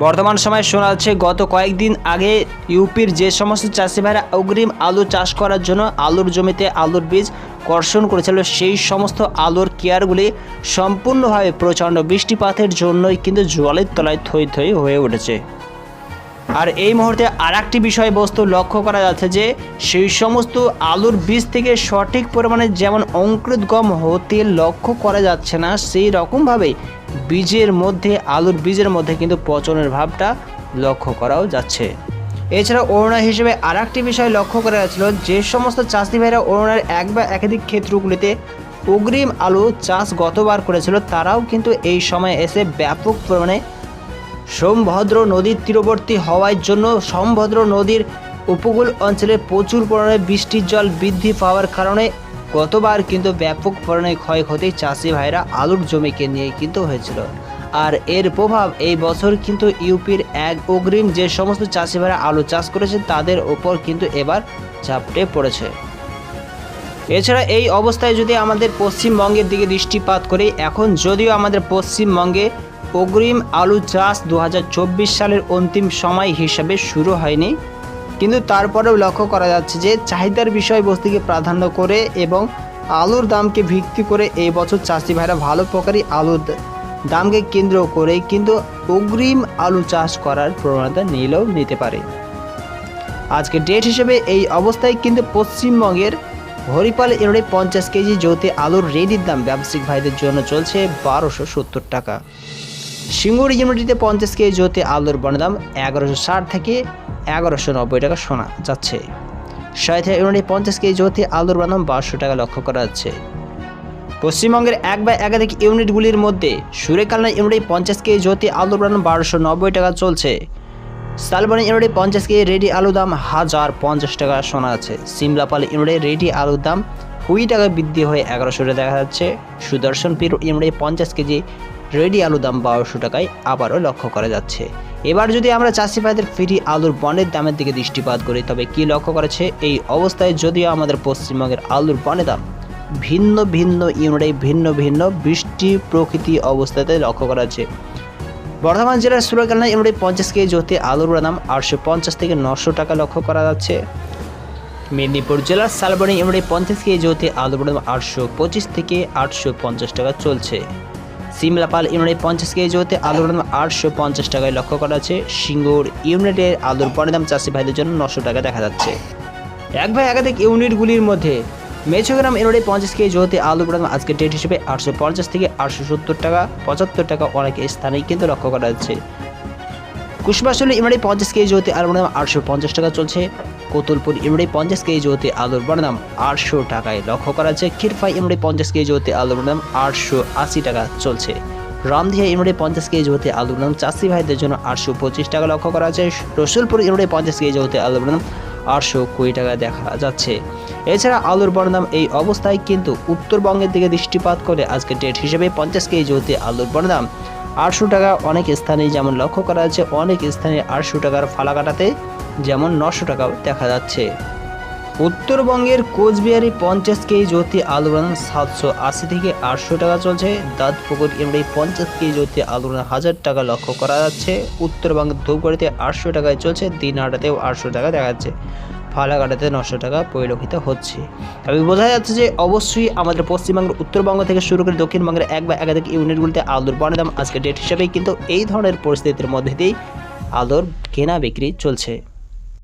বর্তমান সময়ে শোনা যাচ্ছে, গত কয়েকদিন আগে ইউপির যে সমস্ত চাষি ভাইরা অগ্রিম আলু চাষ করার জন্য আলুর জমিতে আলুর বীজ কর্ষণ করেছিল, সেই সমস্ত আলুর কেয়ারগুলি সম্পূর্ণভাবে প্রচণ্ড বৃষ্টিপাতের জন্যই কিন্তু জলের তলায় থই থই হয়ে উঠেছে। আর এই মুহূর্তে আর একটি বিষয়বস্তু লক্ষ্য করা যাচ্ছে যে, সেই সমস্ত আলুর বীজ থেকে সঠিক পরিমাণে যেমন অঙ্কুরোদ্গম হতে লক্ষ্য করা যাচ্ছে না, সেই রকমভাবে বীজের মধ্যে, আলুর বীজের মধ্যে কিন্তু পচনের ভাবটা লক্ষ্য করাও যাচ্ছে। এছাড়া অরুণা হিসেবে আর একটি বিষয় লক্ষ্য করা যাচ্ছিল, যে সমস্ত চাষি ভাইরা অরুণার এক বা একাধিক ক্ষেত্রগুলিতে অগ্রিম আলু চাষ গতবার করেছিল, তারাও কিন্তু এই সময় এসে ব্যাপক পরিমাণে সোমভদ্র নদীর তীরবর্তী হওয়ার জন্য সোমভদ্র নদীর উপকূল অঞ্চলে প্রচুর পরিমাণে বৃষ্টির জল বৃদ্ধি পাওয়ার কারণে গতবার কিন্তু ব্যাপক পরিমাণে ক্ষয়ক্ষতি চাষি ভাইরা আলুর জমিকে নিয়ে কিন্তু হয়েছিল। আর এর প্রভাব এই বছর কিন্তু ইউপির এক অগ্রিম যে সমস্ত চাষি ভাইরা আলু চাষ করেছে, তাদের ওপর কিন্তু এবার ঝাপটে পড়েছে। এছাড়া এই অবস্থায় যদি আমাদের পশ্চিমবঙ্গের দিকে দৃষ্টিপাত করি, এখন যদিও আমাদের পশ্চিমবঙ্গে অগ্রিম আলু চাষ দু হাজার চব্বিশ সালের অন্তিম সময় হিসাবে শুরু হয়নি কিন্তু তারপরেও লক্ষ্য করা যাচ্ছে যে চাহিদার বিষয়বস্তুকে প্রাধান্য করে এবং আলুর দামকে ভিত্তি করে এই বছর চাষি ভাইরা ভালো প্রকারই আলুর দামকে কেন্দ্র করে কিন্তু অগ্রিম আলু চাষ করার প্রবণতা নিলেও নিতে পারে। আজকে ডেট হিসেবে এই অবস্থায় কিন্তু পশ্চিমবঙ্গের হরিপাল ইউনিটে পঞ্চাশ কেজি জ্যোতি আলুর রেডির দাম ব্যবসায়িক ভাইদের জন্য চলছে বারোশো সত্তর টাকা। সিঙ্গুর ইউনিটিতে পঞ্চাশ কেজি জ্যোতি আলুর বনদাম এগারোশো ষাট থেকে এগারোশো নব্বই টাকা শোনা যাচ্ছে। সহায়তা ইউনিটে পঞ্চাশ কেজি জ্যোতি আলুর বনদাম বারোশো টাকা লক্ষ্য করা যাচ্ছে। পশ্চিমবঙ্গের এক বা একাধিক ইউনিটগুলির মধ্যে সুরেকালনা ইউনিটে পঞ্চাশ কেজি জ্যোতি আলুর বনদাম বারোশো নব্বই টাকা চলছে। শালবনি ইউনিটে পঞ্চাশ কেজি রেডি আলু দাম হাজার পঞ্চাশ টাকা শোনা যাচ্ছে সিমলাপাল ইউনিটে রেডি আলুর দাম কুড়ি টাকা বৃদ্ধি হয়ে এগারোশো টাকা দেখা যাচ্ছে। সুদর্শনপুর ইউনিটে পঞ্চাশ কেজি রেডি আলু দাম বারোশো টাকায় আবারও লক্ষ্য করা যাচ্ছে। এবার যদি আমরা চাষি ভাইদের ফ্রি আলুর বনের দামের দিকে দৃষ্টিপাত করি, তবে কি লক্ষ্য করেছে এই অবস্থায় যদিও আমাদের পশ্চিমবঙ্গের আলুর বনের দাম ভিন্ন ভিন্ন ইউনিটে ভিন্ন ভিন্ন বৃষ্টি প্রকৃতি অবস্থাতে লক্ষ্য করা যাচ্ছে। বর্ধমান জেলার সুরাকালনা ইউনিটে পঞ্চাশ কেজি জ্যোতি আলুর দাম আটশো পঞ্চাশ থেকে নশো টাকা লক্ষ্য করা যাচ্ছে। মেদিনীপুর জেলার শালবনী ইউনিটে পঞ্চাশ কেজি জ্যোতি আলুর দাম আটশো পঁচিশ থেকে আটশো পঞ্চাশ টাকা চলছে। সিমলাপাল ইউনিটে পঞ্চাশ কেজি জ্যোতি আলুর দাম আটশো পঞ্চাশ টাকায় লক্ষ্য করা যাচ্ছে। সিঙ্গুর ইউনিটের আলুর পরের দাম চাষি ভাইদের জন্য নশো টাকা দেখা যাচ্ছে। এক ভাই একাধিক ইউনিটগুলির মধ্যে মেছোগ্রাম ইউনিটে পঞ্চাশ কেজি জ্যোতি আলু দাম আজকের ডেট হিসেবে আটশো পঞ্চাশ থেকে আটশো সত্তর টাকা, পঁচাত্তর টাকা অনেক স্থানেই কিন্তু লক্ষ্য করা যাচ্ছে। কুশবাসলী ইউনিটে পঞ্চাশ কেজি জ্যোতি আলুর দাম আটশো পঞ্চাশ টাকা চলছে। কোতুলপুর ইউনিটে পঞ্চাশ কেজি জ্যোতি আলুর দাম আটশো টাকায়। লক্ষ্য করা যাচ্ছে ক্ষীরফাই ইউনিটে পঞ্চাশ কেজি জ্যোতি আলুর দাম আটশো আশি টাকা চলছে। রামদিয়া ইউনিটে পঞ্চাশ কেজি জ্যোতি আলুর দাম চাষি ভাইদের জন্য আটশো পঁচিশ টাকা লক্ষ্য করা যাচ্ছে রসুলপুর ইউনিটে পঞ্চাশ কেজি জ্যোতি আলুর দাম আটশো কুড়ি টাকা দেখা যাচ্ছে। এছাড়া আলুর বড় দাম এই অবস্থায় কিন্তু উত্তরবঙ্গের দিকে দৃষ্টিপাত করে আজকে ডেট হিসেবে পঞ্চাশ কেজি জ্যোতি আলুর বড় দাম আটশো টাকা অনেক স্থানে যেমন লক্ষ্য করা যাচ্ছে, অনেক স্থানে আটশো টাকার ফালাকাটাতে যেমন নশো টাকাও দেখা যাচ্ছে। উত্তরবঙ্গের কোচবিহারে পঞ্চাশ কেজি জ্যোতি আলু বানান সাতশো আশি থেকে আটশো টাকা চলছে। দাঁতপুকুর এমনি পঞ্চাশ কেজি জ্যোতি আলু বানান হাজার টাকা লক্ষ্য করা যাচ্ছে। উত্তরবঙ্গের ধূপগড়িতে আটশো টাকায় চলছে দিন দিনহাটাতেও আটশো টাকা দেখা যাচ্ছে। ফালাকাটাতে নশো টাকা পরিলক্ষিত হচ্ছে। তবে বোঝা যাচ্ছে যে অবশ্যই আমাদের পশ্চিমবঙ্গের উত্তরবঙ্গ থেকে শুরু করে দক্ষিণবঙ্গের এক বা একাধিক ইউনিটগুলিতে আলুর বনের দাম আজকের ডেট হিসাবেই কিন্তু এই ধরনের পরিস্থিতির মধ্যে দিয়েই আলুর কেনা বিক্রি চলছে।